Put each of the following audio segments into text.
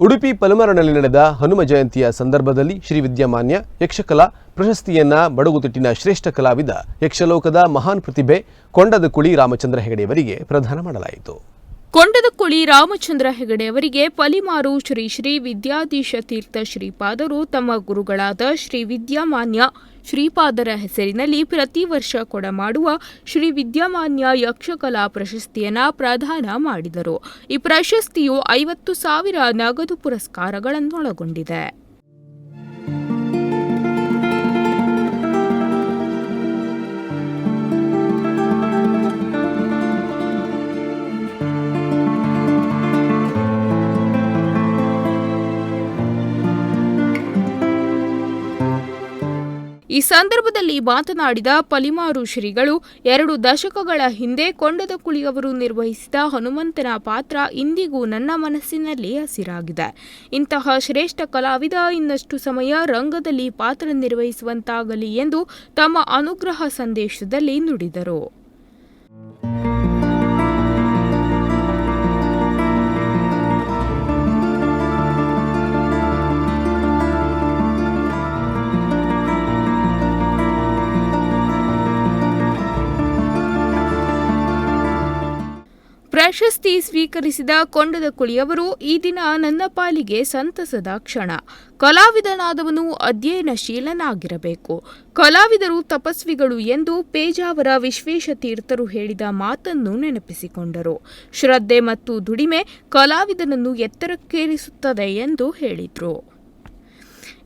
ಉಡುಪಿ ಪಲಮರನಲ್ಲಿ ನಡೆದ ಹನುಮ ಜಯಂತಿಯ ಸಂದರ್ಭದಲ್ಲಿ ಶ್ರೀ ವಿದ್ಯಮಾನ್ಯ ಯಕ್ಷಕಲಾ ಪ್ರಶಸ್ತಿಯನ್ನ ಬಡಗುತಿಟ್ಟಿನ ಶ್ರೇಷ್ಠ ಕಲಾವಿದ ಯಕ್ಷಲೋಕದ ಮಹಾನ್ ಪ್ರತಿಭೆ ಕೊಂಡದ ಕುಳಿ ರಾಮಚಂದ್ರ ಹೆಗಡೆಯವರಿಗೆ ಪ್ರದಾನ ಮಾಡಲಾಯಿತು. ಕೊಂಡದಕುಳಿ ರಾಮಚಂದ್ರ ಹೆಗಡೆ ಅವರಿಗೆ ಪಲಿಮಾರು ಶ್ರೀ ಶ್ರೀ ವಿದ್ಯಾಧೀಶ ತೀರ್ಥ ಶ್ರೀಪಾದರು ತಮ್ಮ ಗುರುಗಳಾದ ಶ್ರೀ ವಿದ್ಯಾಮಾನ್ಯ ಶ್ರೀಪಾದರ ಹೆಸರಿನಲ್ಲಿ ಪ್ರತಿ ವರ್ಷ ಕೊಡಮಾಡುವ ಶ್ರೀ ವಿದ್ಯಾಮಾನ್ಯ ಯಕ್ಷಕಲಾ ಪ್ರಶಸ್ತಿಯನ್ನು ಪ್ರದಾನ ಮಾಡಿದರು. ಈ ಪ್ರಶಸ್ತಿಯು ಐವತ್ತು ಸಾವಿರ ನಗದು ಪುರಸ್ಕಾರಗಳನ್ನೊಳಗೊಂಡಿದೆ. ಈ ಸಂದರ್ಭದಲ್ಲಿ ಮಾತನಾಡಿದ ಪಲಿಮಾರು ಶ್ರೀಗಳು, ಎರಡು ದಶಕಗಳ ಹಿಂದೆ ಕೊಂಡದ ಕುಳಿಯವರು ನಿರ್ವಹಿಸಿದ ಹನುಮಂತನ ಪಾತ್ರ ಇಂದಿಗೂ ನನ್ನ ಮನಸ್ಸಿನಲ್ಲಿ ಹಸಿರಾಗಿದೆ. ಇಂತಹ ಶ್ರೇಷ್ಠ ಕಲಾವಿದ ಇನ್ನಷ್ಟು ಸಮಯ ರಂಗದಲ್ಲಿ ಪಾತ್ರ ನಿರ್ವಹಿಸುವಂತಾಗಲಿ ಎಂದು ತಮ್ಮ ಅನುಗ್ರಹ ಸಂದೇಶದಲ್ಲಿ ನುಡಿದರು. ಪ್ರಶಸ್ತಿ ಸ್ವೀಕರಿಸಿದ ಕೊಂಡದ ಕುಳಿಯವರು ಈ ದಿನ ನನ್ನ ಪಾಲಿಗೆ ಸಂತಸದ ಕ್ಷಣ. ಕಲಾವಿದನಾದವನು ಅಧ್ಯಯನಶೀಲನಾಗಿರಬೇಕು. ಕಲಾವಿದರು ತಪಸ್ವಿಗಳು ಎಂದು ಪೇಜಾವರ ವಿಶ್ವೇಶ ತೀರ್ಥರು ಹೇಳಿದ ಮಾತನ್ನು ನೆನಪಿಸಿಕೊಂಡರು. ಶ್ರದ್ಧೆ ಮತ್ತು ದುಡಿಮೆ ಕಲಾವಿದನನ್ನು ಎತ್ತರಕ್ಕೇರಿಸುತ್ತದೆ ಎಂದು ಹೇಳಿದರು.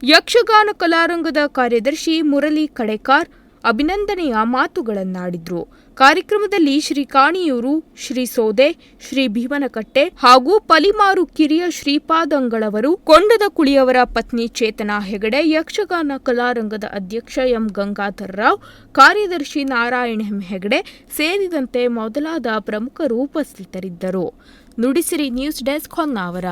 ಯಕ್ಷಗಾನ ಕಲಾರಂಗದ ಕಾರ್ಯದರ್ಶಿ ಮುರಳಿ ಕಡೆಕಾರ್ ಅಭಿನಂದನೆಯ ಮಾತುಗಳನ್ನಾಡಿದ್ರು. ಕಾರ್ಯಕ್ರಮದಲ್ಲಿ ಶ್ರೀ ಕಾಣಿಯೂರು, ಶ್ರೀ ಸೋದೆ, ಶ್ರೀ ಭೀಮನಕಟ್ಟೆ ಹಾಗೂ ಪಲಿಮಾರು ಕಿರಿಯ ಶ್ರೀಪಾದಂಗಳವರು, ಕೊಂಡದ ಕುಳಿಯವರ ಪತ್ನಿ ಚೇತನಾ ಹೆಗಡೆ, ಯಕ್ಷಗಾನ ಕಲಾರಂಗದ ಅಧ್ಯಕ್ಷ ಎಂ ಗಂಗಾಧರ ರಾವ್, ಕಾರ್ಯದರ್ಶಿ ನಾರಾಯಣ ಎಂ ಹೆಗಡೆ ಸೇರಿದಂತೆ ಮೊದಲಾದ ಪ್ರಮುಖರು ಉಪಸ್ಥಿತರಿದ್ದರು. Nudisiri news desk Honnavar.